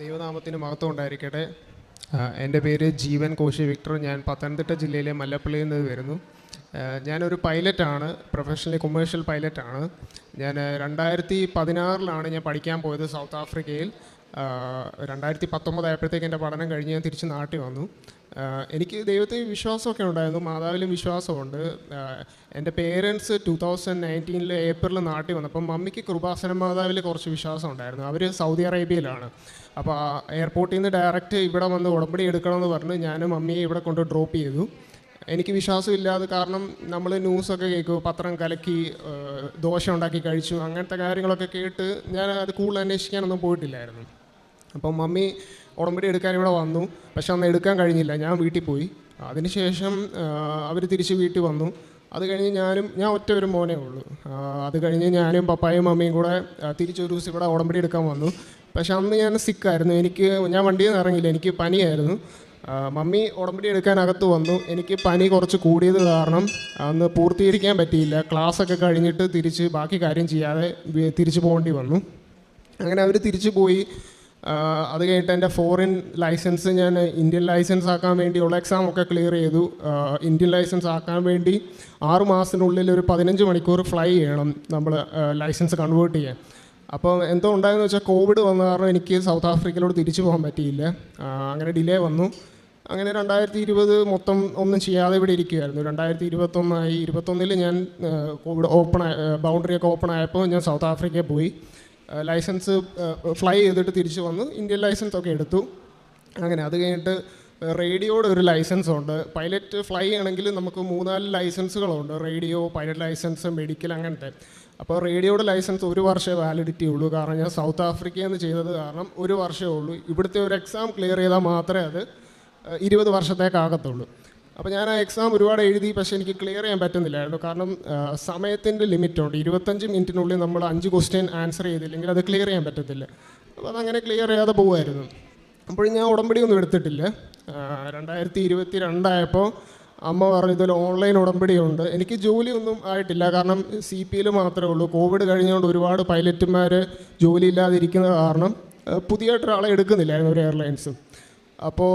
ദൈവനാമത്തിന് മഹത്വം ഉണ്ടായിരിക്കട്ടെ. എന്റെ പേര് ജീവൻ കോശി വിക്ടർ. ഞാൻ പത്തനംതിട്ട ജില്ലയിലെ മല്ലപ്പള്ളിയിൽ നിന്ന് വരുന്നു. ഞാനൊരു പൈലറ്റാണ്. Professionally commercial പൈലറ്റാണ്. ഞാൻ രണ്ടായിരത്തി പതിനാറിലാണ് ഞാൻ പഠിക്കാൻ പോയത് സൗത്ത് ആഫ്രിക്കയിൽ. രണ്ടായിരത്തി പത്തൊമ്പതായപ്പോഴത്തേക്ക് എന്റെ പഠനം കഴിഞ്ഞ് ഞാൻ തിരിച്ച് നാട്ടിൽ വന്നു. എനിക്ക് ദൈവത്തിൽ വിശ്വാസമൊക്കെ ഉണ്ടായിരുന്നു. മാതാവിലും വിശ്വാസമുണ്ട്. എന്റെ പേരൻസ് ടു തൗസൻഡ് നയന്റീനിൽ ഏപ്രിൽ നാട്ടിൽ വന്നപ്പം മമ്മിക്ക് കൃപാസന മാതാവിൽ കുറച്ച് വിശ്വാസം ഉണ്ടായിരുന്നു. അവർ സൗദി അറേബ്യയിലാണ്. അപ്പോൾ എയർപോർട്ടിൽ നിന്ന് ഡയറക്റ്റ് ഇവിടെ വന്ന് ഉടമ്പടി എടുക്കണമെന്ന് പറഞ്ഞ് ഞാൻ മമ്മിയെ ഇവിടെ കൊണ്ട് ഡ്രോപ്പ് ചെയ്തു. എനിക്ക് വിശ്വാസമില്ലാതെ കാരണം നമ്മൾ ന്യൂസൊക്കെ കേൾക്കും പത്രം കലക്കി ദോശ ഉണ്ടാക്കി കഴിച്ചു അങ്ങനത്തെ കാര്യങ്ങളൊക്കെ കേട്ട് ഞാൻ അത് കൂടുതൽ അന്വേഷിക്കാനൊന്നും പോയിട്ടില്ലായിരുന്നു. അപ്പം മമ്മി ഉടമ്പടി എടുക്കാൻ ഇവിടെ വന്നു. പക്ഷെ അന്ന് എടുക്കാൻ കഴിഞ്ഞില്ല. ഞാൻ വീട്ടിൽ പോയി. അതിനുശേഷം അവർ തിരിച്ച് വീട്ടിൽ വന്നു. അത് കഴിഞ്ഞ് ഞാനും ഞാൻ ഒറ്റ ഒരു മോനെ ഉള്ളൂ. അത് കഴിഞ്ഞ് ഞാനും പപ്പായും മമ്മിയും കൂടെ തിരിച്ചൊരു ദിവസം ഇവിടെ ഉടമ്പടി എടുക്കാൻ വന്നു. പക്ഷെ അന്ന് ഞാൻ സിക്കായിരുന്നു. എനിക്ക് ഞാൻ വണ്ടിയിൽ നിന്ന് ഇറങ്ങിയില്ല. എനിക്ക് പനിയായിരുന്നു. മമ്മി ഉടമ്പടി എടുക്കാനകത്ത് വന്നു. എനിക്ക് പനി കുറച്ച് കൂടിയത് കാരണം അന്ന് പൂർത്തീകരിക്കാൻ പറ്റിയില്ല. ക്ലാസ്സൊക്കെ കഴിഞ്ഞിട്ട് തിരിച്ച് ബാക്കി കാര്യം ചെയ്യാതെ തിരിച്ചു പോകേണ്ടി വന്നു. അങ്ങനെ അവർ തിരിച്ചു പോയി. അത് കഴിഞ്ഞിട്ട് എന്റെ ഫോറിൻ ലൈസൻസ് ഞാൻ ഇന്ത്യൻ ലൈസൻസ് ആക്കാൻ വേണ്ടി വേണ്ടിയുള്ള എക്സാം ഒക്കെ ക്ലിയർ ചെയ്തു. ഇന്ത്യൻ ലൈസൻസ് ആക്കാൻ വേണ്ടി ആറ് മാസത്തിനുള്ളിൽ ഒരു പതിനഞ്ച് മണിക്കൂർ ഫ്ലൈ ചെയ്യണം നമ്മൾ ലൈസൻസ് കൺവേർട്ട് ചെയ്യാൻ. അപ്പോൾ എന്തോ ഉണ്ടായെന്ന് വെച്ചാൽ കോവിഡ് വന്ന കാരണം എനിക്ക് സൗത്ത് ആഫ്രിക്കയിലോട്ട് തിരിച്ചു പോകാൻ പറ്റിയില്ല. അങ്ങനെ ഡിലേ വന്നു. അങ്ങനെ രണ്ടായിരത്തി ഇരുപത് മൊത്തം ഒന്നും ചെയ്യാതെ ഇവിടെ ഇരിക്കുകയായിരുന്നു രണ്ടായിരത്തി ഇരുപത്തൊന്നായി ഇരുപത്തൊന്നിൽ ഞാൻ കോവിഡ് ഓപ്പൺ ബൗണ്ടറിയൊക്കെ ഓപ്പൺ ആയപ്പോൾ ഞാൻ സൗത്ത് ആഫ്രിക്കയിൽ പോയി. ലൈസൻസ് ഫ്ലൈ ചെയ്തിട്ട് തിരിച്ചു വന്ന് ഇന്ത്യൻ ലൈസൻസ് ഒക്കെ എടുത്തു. അങ്ങനെ അത് കഴിഞ്ഞിട്ട് റേഡിയോയുടെ ഒരു ലൈസൻസ് ഉണ്ട്. പൈലറ്റ് ഫ്ലൈ ആണെങ്കിൽ നമുക്ക് മൂന്നാൽ ലൈസൻസുകളുണ്ട്. റേഡിയോ പൈലറ്റ് ലൈസൻസ് മെഡിക്കൽ അങ്ങനത്തെ. അപ്പോൾ റേഡിയോയുടെ ലൈസൻസ് ഒരു വർഷമേ വാലിഡിറ്റി ഉള്ളൂ. കാരണം ഞാൻ സൗത്ത് ആഫ്രിക്കയിൽ നിന്ന് ചെയ്തത് കാരണം ഒരു വർഷമേ ഉള്ളൂ. ഇവിടുത്തെ ഒരു എക്സാം ക്ലിയർ ചെയ്താൽ മാത്രമേ അത് ഇരുപത് വർഷത്തേക്കാകത്തുള്ളൂ അപ്പോൾ ഞാൻ ആ എക്സാം ഒരുപാട് എഴുതി പക്ഷേ എനിക്ക് ക്ലിയർ ചെയ്യാൻ പറ്റുന്നില്ലായിരുന്നു. കാരണം സമയത്തിന്റെ ലിമിറ്റുണ്ട് ഇരുപത്തഞ്ച് മിനിറ്റിനുള്ളിൽ നമ്മൾ അഞ്ച് ക്വസ്റ്റ്യൻ ആൻസർ ചെയ്തില്ലെങ്കിൽ അത് ക്ലിയർ ചെയ്യാൻ പറ്റത്തില്ല. അപ്പോൾ അതങ്ങനെ ക്ലിയർ ചെയ്യാതെ പോകുമായിരുന്നു അപ്പോഴും ഞാൻ ഉടമ്പടി ഒന്നും എടുത്തിട്ടില്ല. രണ്ടായിരത്തി ഇരുപത്തി രണ്ടായപ്പോൾ അമ്മ പറഞ്ഞു ഇതുപോലെ ഓൺലൈൻ ഉടമ്പടിയുണ്ട്. എനിക്ക് ജോലിയൊന്നും ആയിട്ടില്ല. കാരണം സി പിയിൽ മാത്രമേ ഉള്ളൂ. കോവിഡ് കഴിഞ്ഞുകൊണ്ട് ഒരുപാട് പൈലറ്റുമാർ ജോലിയില്ലാതിരിക്കുന്ന കാരണം പുതിയായിട്ടൊരാളെ എടുക്കുന്നില്ലായിരുന്നു ഒരു എയർലൈൻസും അപ്പോൾ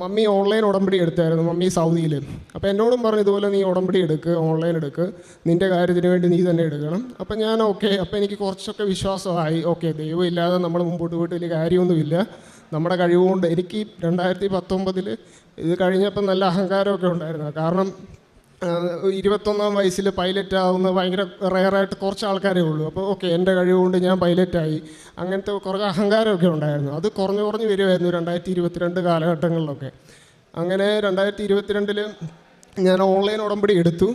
മമ്മി ഓൺലൈൻ ഉടമ്പടി എടുത്തായിരുന്നു മമ്മി സൗദിയിൽ അപ്പോൾ എന്നോടും പറഞ്ഞു ഇതുപോലെ നീ ഉടമ്പടി എടുക്ക് ഓൺലൈൻ എടുക്ക്. നിന്റെ കാര്യത്തിന് വേണ്ടി നീ തന്നെ എടുക്കണം. അപ്പോൾ ഞാൻ ഓക്കെ. അപ്പോൾ എനിക്ക് കുറച്ചൊക്കെ വിശ്വാസമായി. ഓക്കെ ദൈവം ഇല്ലാതെ നമ്മൾ മുമ്പോട്ട് പോയിട്ട് വലിയ കാര്യമൊന്നുമില്ല. നമ്മുടെ കഴിവുകൊണ്ട് എനിക്ക് രണ്ടായിരത്തി പത്തൊമ്പതിൽ ഇത് കഴിഞ്ഞപ്പോൾ നല്ല അഹങ്കാരമൊക്കെ ഉണ്ടായിരുന്നു. കാരണം ഇരുപത്തൊന്നാം വയസ്സിൽ പൈലറ്റ് ആവുന്ന ഭയങ്കര റയറായിട്ട് കുറച്ച് ആൾക്കാരേ ഉള്ളൂ. അപ്പോൾ ഓക്കെ എന്റെ കഴിവുകൊണ്ട് ഞാൻ പൈലറ്റായി അങ്ങനത്തെ കുറച്ച് അഹങ്കാരമൊക്കെ ഉണ്ടായിരുന്നു. അത് കുറഞ്ഞു കുറഞ്ഞു വരുമായിരുന്നു രണ്ടായിരത്തി ഇരുപത്തിരണ്ട് കാലഘട്ടങ്ങളിലൊക്കെ. അങ്ങനെ രണ്ടായിരത്തി ഇരുപത്തിരണ്ടിൽ ഞാൻ ഓൺലൈൻ ഉടമ്പടി എടുത്തു.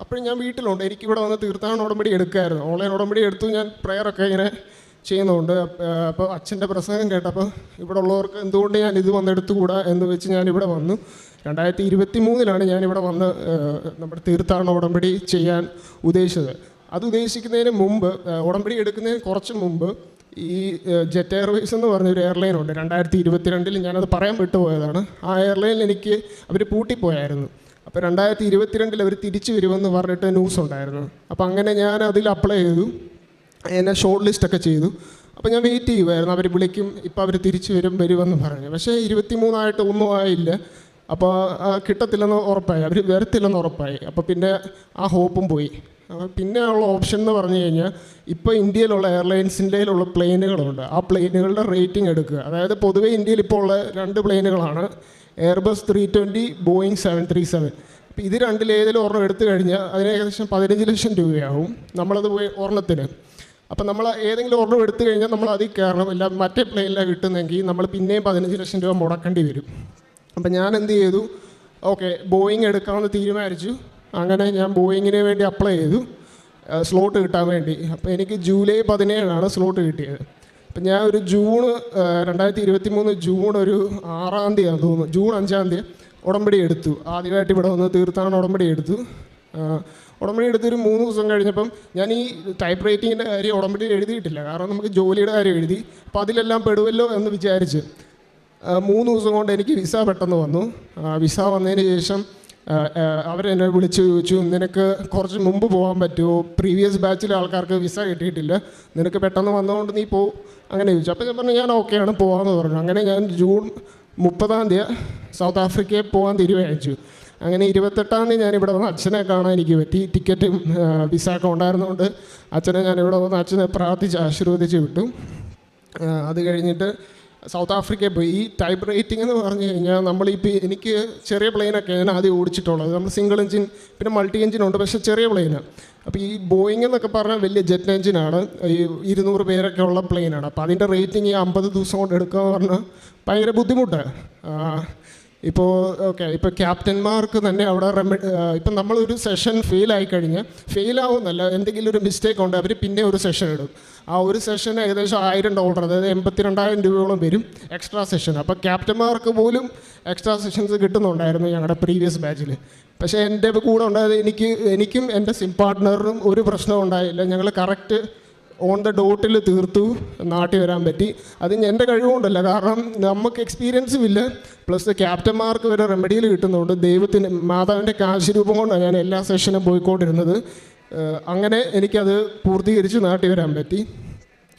അപ്പോഴും ഞാൻ വീട്ടിലുണ്ട്. എനിക്കിവിടെ വന്ന് തീർത്ഥാടന ഉടമ്പടി എടുക്കായിരുന്നു. ഓൺലൈൻ ഉടമ്പടി എടുത്തു ഞാൻ പ്രെയറൊക്കെ ഇങ്ങനെ ചെയ്യുന്നുണ്ട്. അപ്പോൾ അച്ഛന്റെ പ്രസംഗം കേട്ടപ്പോൾ ഇവിടെ ഉള്ളവർക്ക് എന്തുകൊണ്ട് ഞാൻ ഇത് വന്നെടുത്തുകൂടാ എന്ന് വെച്ച് ഞാൻ ഇവിടെ വന്നു. രണ്ടായിരത്തി ഇരുപത്തി മൂന്നിലാണ് ഞാനിവിടെ വന്ന് നമ്മുടെ തീർത്ഥാടന ഉടമ്പടി ചെയ്യാൻ ഉദ്ദേശിച്ചത്. അത് ഉദ്ദേശിക്കുന്നതിന് മുമ്പ് ഉടമ്പടി എടുക്കുന്നതിന് കുറച്ച് മുമ്പ് ഈ ജെറ്റ് എയർവേസ് എന്ന് പറഞ്ഞൊരു എയർലൈൻ ഉണ്ട്. രണ്ടായിരത്തി ഇരുപത്തിരണ്ടിൽ ഞാനത് പറയാൻ വിട്ടുപോയതാണ്. ആ എയർലൈനിൽ എനിക്ക് അവർ പൂട്ടിപ്പോയായിരുന്നു. അപ്പോൾ രണ്ടായിരത്തി ഇരുപത്തിരണ്ടിൽ അവർ തിരിച്ചു വരുമെന്ന് പറഞ്ഞിട്ട് ന്യൂസ് ഉണ്ടായിരുന്നു. അപ്പോൾ അങ്ങനെ ഞാൻ അതിൽ അപ്ലൈ ചെയ്തു. എന്നെ ഷോർട്ട് ലിസ്റ്റൊക്കെ ചെയ്തു. അപ്പോൾ ഞാൻ വെയിറ്റ് ചെയ്യുമായിരുന്നു അവർ വിളിക്കും ഇപ്പോൾ അവർ തിരിച്ചു വരും വരുമെന്ന് പറഞ്ഞു. പക്ഷേ ഇരുപത്തി മൂന്നായിട്ട് ഒന്നും ആയില്ല. അപ്പോൾ കിട്ടത്തില്ലെന്ന് ഉറപ്പായി. അവർ വരത്തില്ലെന്ന് ഉറപ്പായി. അപ്പോൾ പിന്നെ ആ ഹോപ്പും പോയി. പിന്നെ ഉള്ള ഓപ്ഷൻ എന്ന് പറഞ്ഞു കഴിഞ്ഞാൽ ഇപ്പോൾ ഇന്ത്യയിലുള്ള എയർലൈൻസിന്റെ ഉള്ള പ്ലെയിനുകളുണ്ട്. ആ പ്ലെയിനുകളുടെ റേറ്റിംഗ് എടുക്കുക. അതായത് പൊതുവേ ഇന്ത്യയിൽ ഇപ്പോൾ ഉള്ള രണ്ട് പ്ലെയിനുകളാണ്. Airbus three twenty Boeing seven three seven. അപ്പോൾ ഇത് രണ്ടിലേതിലും ഒരെണ്ണം എടുത്തു കഴിഞ്ഞാൽ അതിന് ഏകദേശം പതിനഞ്ച് ലക്ഷം രൂപയാവും നമ്മളത് ഒരെണ്ണത്തിന്. അപ്പം നമ്മൾ ഏതെങ്കിലും ഒരെണ്ണം എടുത്തു കഴിഞ്ഞാൽ നമ്മൾ അതിൽ കയറണം. ഇല്ല മറ്റേ പ്ലെയിനിലാണ് കിട്ടുന്നതെങ്കിൽ നമ്മൾ പിന്നെയും പതിനഞ്ച് ലക്ഷം രൂപ മുടക്കേണ്ടി വരും. അപ്പം ഞാൻ എന്ത് ചെയ്തു? ഓക്കെ ബോയിങ് എടുക്കാമെന്ന് തീരുമാനിച്ചു. അങ്ങനെ ഞാൻ ബോയിങ്ങിന് വേണ്ടി അപ്ലൈ ചെയ്തു. സ്ലോട്ട് കിട്ടാൻ വേണ്ടി. അപ്പോൾ എനിക്ക് ജൂലൈ പതിനേഴാണ് സ്ലോട്ട് കിട്ടിയത്. അപ്പം ഞാൻ ഒരു ജൂൺ രണ്ടായിരത്തി ഇരുപത്തി മൂന്ന് ജൂൺ ഒരു ആറാം തീയതി തോന്നുന്നു. ജൂൺ അഞ്ചാം തീയതി ഉടമ്പടി എടുത്തു. ആദ്യമായിട്ട് ഇവിടെ വന്ന് തീർത്ഥാടന ഉടമ്പടി എടുത്തു. ഉടമ്പടി എടുത്തൊരു മൂന്ന് ദിവസം കഴിഞ്ഞപ്പം ഞാൻ ഈ ടൈപ്പ് റൈറ്റിങ്ങിന്റെ കാര്യം ഉടമ്പടി എഴുതിയിട്ടില്ല. കാരണം നമുക്ക് ജോലിയുടെ കാര്യം എഴുതി. അപ്പോൾ അതിലെല്ലാം പെടുവല്ലോ എന്ന് വിചാരിച്ച് മൂന്ന് ദിവസം കൊണ്ട് എനിക്ക് വിസ പെട്ടെന്ന് വന്നു. വിസ വന്നതിന് ശേഷം അവരെന്നെ വിളിച്ച് ചോദിച്ചു നിനക്ക് കുറച്ച് മുമ്പ് പോകാൻ പറ്റുമോ? പ്രീവിയസ് ബാച്ചിലെ ആൾക്കാർക്ക് വിസ കിട്ടിയിട്ടില്ല. നിനക്ക് പെട്ടെന്ന് വന്നതുകൊണ്ട് നീ പോ. അങ്ങനെ ചോദിച്ചു. അപ്പോൾ ഞാൻ പറഞ്ഞു ഞാൻ ഓക്കെയാണ് പോകാമെന്ന് പറഞ്ഞു. അങ്ങനെ ഞാൻ ജൂൺ മുപ്പതാം തീയതി സൗത്ത് ആഫ്രിക്കയിൽ പോകാൻ തീരുമാനിച്ചു. അങ്ങനെ ഇരുപത്തെട്ടാം തീയതി ഞാൻ ഇവിടെ വന്ന് അച്ഛനെ കാണാൻ എനിക്ക് പറ്റി. ടിക്കറ്റും വിസ ഒക്കെ ഉണ്ടായിരുന്നതുകൊണ്ട് അച്ഛനെ ഞാൻ ഇവിടെ വന്ന് അച്ഛനെ പ്രാർത്ഥിച്ച് ആശീർവദിച്ച് വിട്ടു. അത് കഴിഞ്ഞിട്ട് സൗത്ത് ആഫ്രിക്കയിൽ പോയി ഈ ടൈപ്പ് റേറ്റിംഗ് എന്ന് പറഞ്ഞു കഴിഞ്ഞാൽ നമ്മൾ ഈ എനിക്ക് ചെറിയ പ്ലെയിനൊക്കെ ഞാൻ ആദ്യം ഓടിച്ചിട്ടുള്ളത്. നമ്മൾ സിംഗിൾ എഞ്ചിൻ പിന്നെ മൾട്ടി എഞ്ചിൻ ഉണ്ട്. പക്ഷേ ചെറിയ പ്ലെയിനാണ് അപ്പോൾ ഈ ബോയിങ് എന്നൊക്കെ പറഞ്ഞാൽ വലിയ ജെറ്റ് എഞ്ചിനാണ് ഈ ഇരുന്നൂറ് പേരൊക്കെ ഉള്ള പ്ലെയിനാണ് അപ്പോൾ അതിന്റെ റേറ്റിംഗ് ഈ അമ്പത് ദിവസം കൊണ്ട് എടുക്കുക എന്ന് പറഞ്ഞാൽ ഭയങ്കര ബുദ്ധിമുട്ടാണ് ഇപ്പോൾ ഓക്കെ ഇപ്പോൾ ക്യാപ്റ്റന്മാർക്ക് തന്നെ അവിടെ റെമ ഇപ്പം നമ്മളൊരു സെഷൻ ഫെയിൽ ആയി കഴിഞ്ഞാൽ ഫെയിൽ ആവുന്നല്ല എന്തെങ്കിലും ഒരു മിസ്റ്റേക്ക് ഉണ്ട് അവർ പിന്നെ ഒരു സെഷൻ ഇടും. ആ ഒരു സെഷൻ ഏകദേശം ആയിരം ഡോളർ അതായത് എൺപത്തിരണ്ടായിരം രൂപയോളം വരും എക്സ്ട്രാ സെഷൻ അപ്പോൾ ക്യാപ്റ്റന്മാർക്ക് പോലും എക്സ്ട്രാ സെഷൻസ് കിട്ടുന്നുണ്ടായിരുന്നു ഞങ്ങളുടെ പ്രീവിയസ് ബാച്ചിൽ പക്ഷേ എന്റെ കൂടെ ഉണ്ടായത് എനിക്ക് എനിക്കും എന്റെ സിം പാർട്ട്ണറിനും ഒരു പ്രശ്നവും ഉണ്ടായില്ല. ഞങ്ങൾ കറക്റ്റ് ഓൺ ദ ഡോട്ടിൽ തീർത്തു. നാട്ടിൽ വരാൻ പറ്റി. അത് എന്റെ കഴിവുകൊണ്ടല്ല. കാരണം നമുക്ക് എക്സ്പീരിയൻസും ഇല്ല. പ്ലസ് ക്യാപ്റ്റന്മാർക്ക് വരെ റെമഡിയിൽ കിട്ടുന്നുണ്ട്. ദൈവത്തിന് മാതാവിന്റെ കാശുരൂപം കൊണ്ടാണ് ഞാൻ എല്ലാ സെഷനും പോയിക്കൊണ്ടിരുന്നത്. അങ്ങനെ എനിക്കത് പൂർത്തീകരിച്ച് നാട്ടിൽ വരാൻ പറ്റി.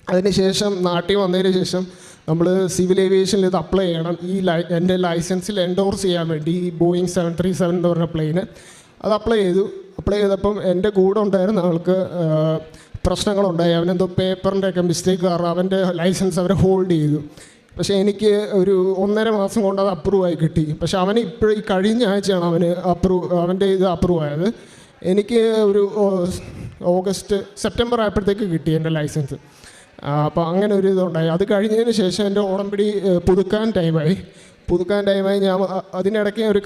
അതിനുശേഷം നാട്ടിൽ വന്നതിന് ശേഷം നമ്മൾ സിവിൽ ഏവിയേഷനിൽ ഇത് അപ്ലൈ ചെയ്യണം. ഈ ലൈ എന്റെ ലൈസൻസിൽ എൻഡോർസ് ചെയ്യാൻ വേണ്ടി ഈ ബോയിങ് സെവൻ ത്രീ സെവൻ എന്ന് പറഞ്ഞ പ്ലെയിന് അത് അപ്ലൈ ചെയ്തു. അപ്ലൈ ചെയ്തപ്പം എന്റെ കൂടെ ഉണ്ടായിരുന്ന ആൾക്ക് പ്രശ്നങ്ങളുണ്ടായി. അവനെന്തോ പേപ്പറിന്റെയൊക്കെ മിസ്റ്റേക്ക് കാരണം അവന്റെ ലൈസൻസ് അവരെ ഹോൾഡ് ചെയ്തു. പക്ഷേ എനിക്ക് ഒരു ഒന്നര മാസം കൊണ്ട് അത് അപ്രൂവ് ആയി കിട്ടി. പക്ഷെ അവന് ഇപ്പോഴും ഈ കഴിഞ്ഞ ആഴ്ചയാണ് അവന് അപ്രൂവ് അവന്റെ ഇത് അപ്രൂവ് ആയത്. എനിക്ക് ഒരു ഓഗസ്റ്റ് സെപ്റ്റംബർ ആയപ്പോഴത്തേക്ക് കിട്ടി എന്റെ ലൈസൻസ് അപ്പോൾ അങ്ങനെ ഒരു ഇതുണ്ടായി. അത് കഴിഞ്ഞതിന് ശേഷം എന്റെ ഓണംപിടി പുതുക്കാൻ ടൈമായി പുതുക്കാൻ ടൈമായി ഞാൻ അതിനിടയ്ക്ക് ഒരു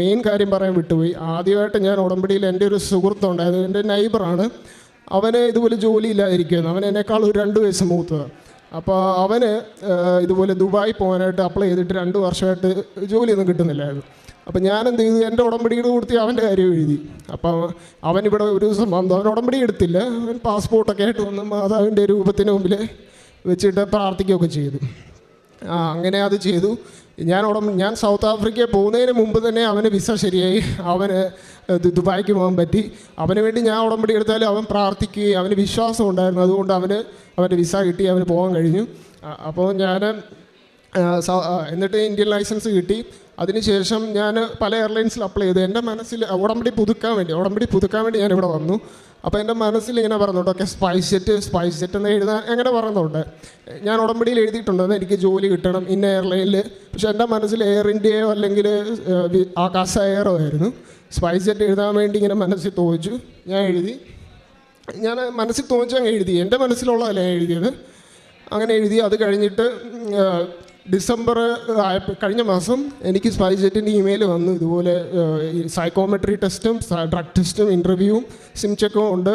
മെയിൻ കാര്യം പറയാൻ വിട്ടുപോയി. ആദ്യമായിട്ട് ഞാൻ ഉടമ്പടിയിൽ എന്റെ ഒരു സുഹൃത്തുണ്ടായത് എന്റെ നൈബറാണ് അവന് ഇതുപോലെ ജോലി ഇല്ലാതിരിക്കുന്നു അവൻ എന്നെക്കാൾ ഒരു രണ്ട് വയസ്സ് മൂത്തത് അപ്പോൾ അവന് ഇതുപോലെ ദുബായി പോകാനായിട്ട് അപ്ലൈ ചെയ്തിട്ട് രണ്ട് വർഷമായിട്ട് ജോലിയൊന്നും കിട്ടുന്നില്ലായിരുന്നു. അപ്പം ഞാൻ എന്ത് ചെയ്തു? എന്റെ ഉടമ്പടിയുടെ കൊടുത്തി അവന്റെ കാര്യം എഴുതി. അപ്പം അവൻ ഇവിടെ ഒരു ദിവസം വന്നു. അവൻ ഉടമ്പടി എടുത്തില്ല. അവൻ പാസ്പോർട്ടൊക്കെ ആയിട്ട് വന്ന് മാതാവിന്റെ രൂപത്തിന് മുമ്പിൽ വെച്ചിട്ട് പ്രാർത്ഥിക്കുകയൊക്കെ ചെയ്തു. ആ അങ്ങനെ അത് ചെയ്തു. ഞാൻ ഉടമ്പ ഞാൻ സൗത്ത് ആഫ്രിക്കയിൽ പോകുന്നതിന് മുമ്പ് തന്നെ അവന് വിസ ശരിയായി. അവന് ദുബായിക്ക് പോകാൻ പറ്റി. അവന് വേണ്ടി ഞാൻ ഉടമ്പടി എടുത്താലും അവൻ പ്രാർത്ഥിക്കുകയും അവന് വിശ്വാസം ഉണ്ടായിരുന്നു. അതുകൊണ്ട് അവന് അവന്റെ വിസ കിട്ടി അവന് പോകാൻ കഴിഞ്ഞു. അപ്പോൾ ഞാൻ എന്നിട്ട് ഇന്ത്യൻ ലൈസൻസ് കിട്ടി. അതിനുശേഷം ഞാൻ പല എയർലൈൻസിൽ അപ്ലൈ ചെയ്തു. എന്റെ മനസ്സിൽ ഉടമ്പടി പുതുക്കാൻ വേണ്ടി ഉടമ്പടി പുതുക്കാൻ വേണ്ടി ഞാൻ ഇവിടെ വന്നു. അപ്പോൾ എന്റെ മനസ്സിൽ ഇങ്ങനെ പറഞ്ഞുണ്ട് okay SpiceJet SpiceJet എന്ന് എഴുതാൻ അങ്ങനെ പറയുന്നുണ്ട് ഞാൻ ഉടമ്പടിയിൽ എഴുതിയിട്ടുണ്ട് എനിക്ക് ജോലി കിട്ടണം ഇന്ന എയർലൈനിൽ പക്ഷെ എന്റെ മനസ്സിൽ എയർ ഇന്ത്യയോ അല്ലെങ്കിൽ ആകാശ എയറോ ആയിരുന്നു. സ്പൈസ് ജെറ്റ് എഴുതാൻ വേണ്ടി ഇങ്ങനെ മനസ്സിൽ തോന്നിച്ചു ഞാൻ എഴുതി. ഞാൻ മനസ്സിൽ തോന്നിച്ചു അങ്ങ് എഴുതി. എന്റെ മനസ്സിലുള്ളതല്ല ഞാൻ എഴുതിയത്? അങ്ങനെ എഴുതി അത് കഴിഞ്ഞിട്ട് ഡിസംബർ കഴിഞ്ഞ മാസം എനിക്ക് സ്പൈജറ്റിന്റെ ഇമെയിൽ വന്നു. ഇതുപോലെ സൈക്കോമെട്രി ടെസ്റ്റും ഡ്രഗ് ടെസ്റ്റും ഇന്റർവ്യൂവും സിം ചെക്കും ഉണ്ട്.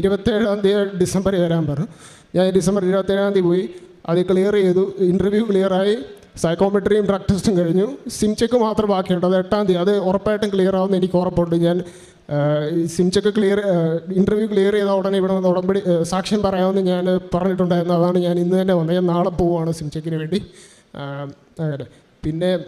ഇരുപത്തേഴാം തീയതി ഡിസംബറിൽ വരാൻ പറഞ്ഞു ഞാൻ ഡിസംബർ ഇരുപത്തേഴാം തീയതി പോയി. അത് ക്ലിയർ ചെയ്തു. ഇന്റർവ്യൂ ക്ലിയറായി സൈക്കോമെട്രിയും ഡ്രഗ് ടെസ്റ്റും കഴിഞ്ഞു. സിം ചെക്ക് മാത്രം ബാക്കിയുണ്ട്. അത് എട്ടാം തീയതി. അത് ഉറപ്പായിട്ടും ക്ലിയർ ആവുമെന്ന് എനിക്ക് ഉറപ്പുണ്ട്. ഞാൻ sim check clear interview clear ചെയ്ത ഉടനെ ഇവിടെ വന്ന് ഉടമ്പടി സാക്ഷ്യം പറയാമെന്ന് ഞാൻ പറഞ്ഞിട്ടുണ്ടായിരുന്നു. അതാണ് ഞാൻ ഇന്ന് തന്നെ വന്നത്. ഞാൻ നാളെ പോവുകയാണ് സിം ചെക്കിന് വേണ്ടി. അങ്ങനെ. പിന്നെ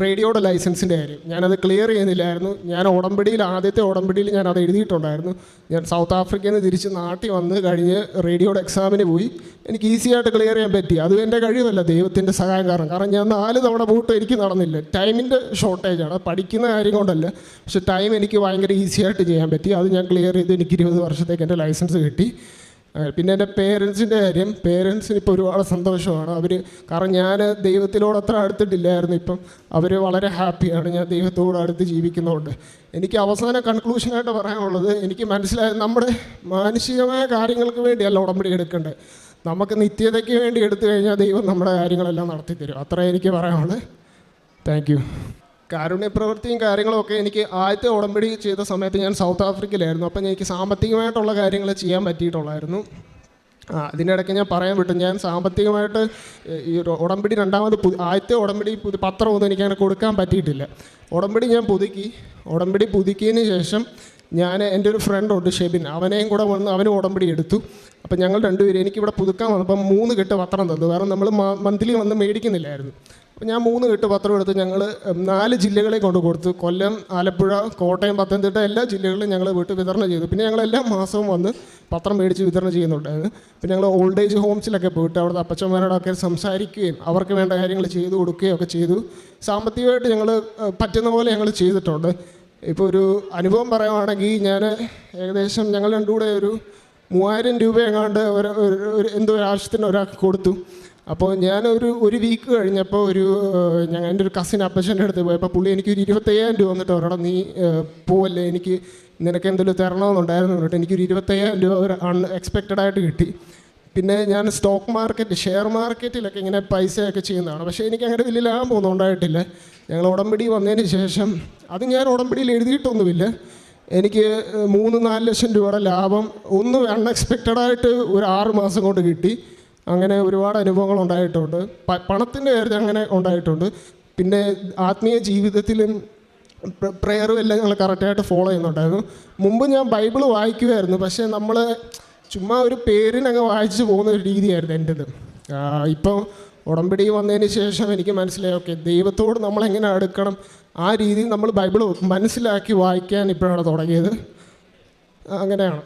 റേഡിയോയുടെ ലൈസൻസിന്റെ കാര്യം. ഞാനത് ക്ലിയർ ചെയ്യുന്നില്ലായിരുന്നു. ഞാൻ ഉടമ്പടിയിൽ ആദ്യത്തെ ഉടമ്പടിയിൽ ഞാൻ അത് എഴുതിയിട്ടുണ്ടായിരുന്നു. ഞാൻ സൗത്ത് ആഫ്രിക്കയിൽ നിന്ന് തിരിച്ച് നാട്ടിൽ വന്ന് കഴിഞ്ഞ് റേഡിയോയുടെ എക്സാമിന് പോയി. എനിക്ക് ഈസി ആയിട്ട് ക്ലിയർ ചെയ്യാൻ പറ്റി. അതും എന്റെ കഴിവല്ല ദൈവത്തിന്റെ സഹായം കാരണം. കാരണം ഞാൻ നാല് തവണ പോയിട്ട് എനിക്ക് നടന്നില്ല. ടൈമിന്റെ ഷോർട്ടേജാണ്. പഠിക്കുന്ന കാര്യം കൊണ്ടല്ല. പക്ഷെ ടൈം എനിക്ക് ഭയങ്കര ഈസിയായിട്ട് ചെയ്യാൻ പറ്റി. അത് ഞാൻ ക്ലിയർ ചെയ്ത് എനിക്ക് ഇരുപത് വർഷത്തേക്ക് എന്റെ ലൈസൻസ് കിട്ടി. പിന്നെ എന്റെ പേരൻസിന്റെ കാര്യം. പേരൻസിന് ഇപ്പോൾ ഒരുപാട് സന്തോഷമാണ്. അവർ കാരണം ഞാൻ ദൈവത്തിനോട് അത്ര അടുത്തിട്ടില്ലായിരുന്നു. ഇപ്പം അവർ വളരെ ഹാപ്പിയാണ്. ഞാൻ ദൈവത്തോട് അടുത്ത് ജീവിക്കുന്നതുകൊണ്ട് എനിക്ക് അവസാന കൺക്ലൂഷനായിട്ട് പറയാനുള്ളത് എനിക്ക് മനസ്സിലായത് നമ്മുടെ മാനുഷികമായ കാര്യങ്ങൾക്ക് വേണ്ടിയല്ല ഉടമ്പടി എടുക്കേണ്ടത്. നമുക്ക് നിത്യതയ്ക്ക് വേണ്ടി എടുത്തു കഴിഞ്ഞാൽ ദൈവം നമ്മുടെ കാര്യങ്ങളെല്ലാം നടത്തി തരും അത്രേ എനിക്ക് പറയാനുള്ളത് താങ്ക് യു കാരുണ്യ പ്രവൃത്തിയും കാര്യങ്ങളൊക്കെ എനിക്ക് ആദ്യത്തെ ഉടമ്പടി ചെയ്ത സമയത്ത് ഞാൻ സൗത്ത് ആഫ്രിക്കയിലായിരുന്നു. അപ്പം എനിക്ക് സാമ്പത്തികമായിട്ടുള്ള കാര്യങ്ങൾ ചെയ്യാൻ പറ്റിയിട്ടുള്ളായിരുന്നു. അതിനിടയ്ക്ക് ഞാൻ പറയാൻ വിട്ടു. ഞാൻ സാമ്പത്തികമായിട്ട് ഈ ഉടമ്പടി രണ്ടാമത് ആദ്യത്തെ ഉടമ്പടി പുതി പത്രമൊന്നും എനിക്ക് അങ്ങനെ കൊടുക്കാൻ പറ്റിയിട്ടില്ല. ഉടമ്പടി ഞാൻ പുതുക്കി. ഉടമ്പടി പുതുക്കിയതിന് ശേഷം ഞാൻ എന്റെ ഒരു ഫ്രണ്ടുണ്ട് ഷെബിൻ. അവനെയും കൂടെ വന്ന് അവനും ഉടമ്പടി എടുത്തു. അപ്പം ഞങ്ങൾ രണ്ടുപേരും എനിക്കിവിടെ പുതുക്കാൻ വന്നപ്പം മൂന്ന് കെട്ട് പത്രം തന്നു. കാരണം നമ്മൾ മന്ത്ലി വന്ന് മേടിക്കുന്നില്ലായിരുന്നു. അപ്പോൾ ഞാൻ മൂന്ന് കെട്ട് പത്രം എടുത്ത് ഞങ്ങൾ നാല് ജില്ലകളെ കൊണ്ട് കൊടുത്തു. കൊല്ലം ആലപ്പുഴ കോട്ടയം പത്തനംതിട്ട എല്ലാ ജില്ലകളിലും ഞങ്ങൾ വീട്ടിൽ വിതരണം ചെയ്തു. പിന്നെ ഞങ്ങൾ എല്ലാ മാസവും വന്ന് പത്രം മേടിച്ച് വിതരണം ചെയ്യുന്നുണ്ടായിരുന്നു. പിന്നെ ഞങ്ങൾ ഓൾഡ് ഏജ് ഹോംസിലൊക്കെ പോയിട്ട് അവിടുത്തെ അപ്പച്ചന്മാരോടൊക്കെ സംസാരിക്കുകയും അവർക്ക് വേണ്ട കാര്യങ്ങൾ ചെയ്തു കൊടുക്കുകയും ഒക്കെ ചെയ്തു. സാമ്പത്തികമായിട്ട് ഞങ്ങൾ പറ്റുന്ന പോലെ ഞങ്ങൾ ചെയ്തിട്ടുണ്ട്. ഇപ്പോൾ ഒരു അനുഭവം പറയുവാണെങ്കിൽ ഞാൻ ഏകദേശം ഞങ്ങൾ രണ്ടുകൂടെ ഒരു മൂവായിരം രൂപ എങ്ങാണ്ട് ഒരു എന്തോ ഒരു ആവശ്യത്തിന് ഒരാൾക്ക് കൊടുത്തു. അപ്പോൾ ഞാനൊരു ഒരു വീക്ക് കഴിഞ്ഞപ്പോൾ ഒരു ഞാൻ എന്റെ ഒരു കസിൻ അപ്പച്ചന്റെ അടുത്ത് പോയപ്പോൾ പുള്ളി എനിക്കൊരു ഇരുപത്തയ്യായിരം രൂപ വന്നിട്ട് ഒരാടെ നീ പോവല്ലേ എനിക്ക് നിനക്ക് എന്തെങ്കിലും തരണമെന്നുണ്ടായിരുന്നു പറഞ്ഞിട്ട് എനിക്കൊരു ഇരുപത്തയ്യായിരം രൂപ ഒരു അൺഎക്സ്പെക്റ്റഡ് ആയിട്ട് കിട്ടി. പിന്നെ ഞാൻ സ്റ്റോക്ക് മാർക്കറ്റ് ഷെയർ മാർക്കറ്റിലൊക്കെ ഇങ്ങനെ പൈസയൊക്കെ ചെയ്യുന്നതാണ്. പക്ഷേ എനിക്ക് അങ്ങനെ വലിയ ലാഭം ഒന്നും ഉണ്ടായിട്ടില്ല. ഞങ്ങൾ ഉടമ്പടി വന്നതിന് ശേഷം അത് ഞാൻ ഉടമ്പടിയിൽ എഴുതിയിട്ടൊന്നുമില്ല. എനിക്ക് മൂന്ന് നാല് ലക്ഷം രൂപയുടെ ലാഭം ഒന്നും അൺഎക്സ്പെക്റ്റഡായിട്ട് ഒരു ആറ് മാസം കൊണ്ട് കിട്ടി. അങ്ങനെ ഒരുപാട് അനുഭവങ്ങൾ ഉണ്ടായിട്ടുണ്ട്. പ- പണത്തിന്റെ കാര്യത്തിൽ അങ്ങനെ ഉണ്ടായിട്ടുണ്ട്. പിന്നെ ആത്മീയ ജീവിതത്തിലും പ്രെയറും എല്ലാം ഞങ്ങൾ കറക്റ്റായിട്ട് ഫോളോ ചെയ്യുന്നുണ്ടായിരുന്നു. മുമ്പ് ഞാൻ ബൈബിൾ വായിക്കുമായിരുന്നു പക്ഷേ നമ്മൾ ചുമ്മാ ഒരു പേരിനങ്ങ് വായിച്ചു പോകുന്ന ഒരു രീതിയായിരുന്നു എന്റെത്. ഇപ്പോൾ ഉടമ്പടി വന്നതിന് ശേഷം എനിക്ക് മനസ്സിലായി ഓക്കെ ദൈവത്തോട് നമ്മൾ എങ്ങനെ അടുക്കണം? ആ രീതിയിൽ നമ്മൾ ബൈബിൾ മനസ്സിലാക്കി വായിക്കാൻ ഇപ്പോഴാണ് തുടങ്ങിയത്. അങ്ങനെയാണ്.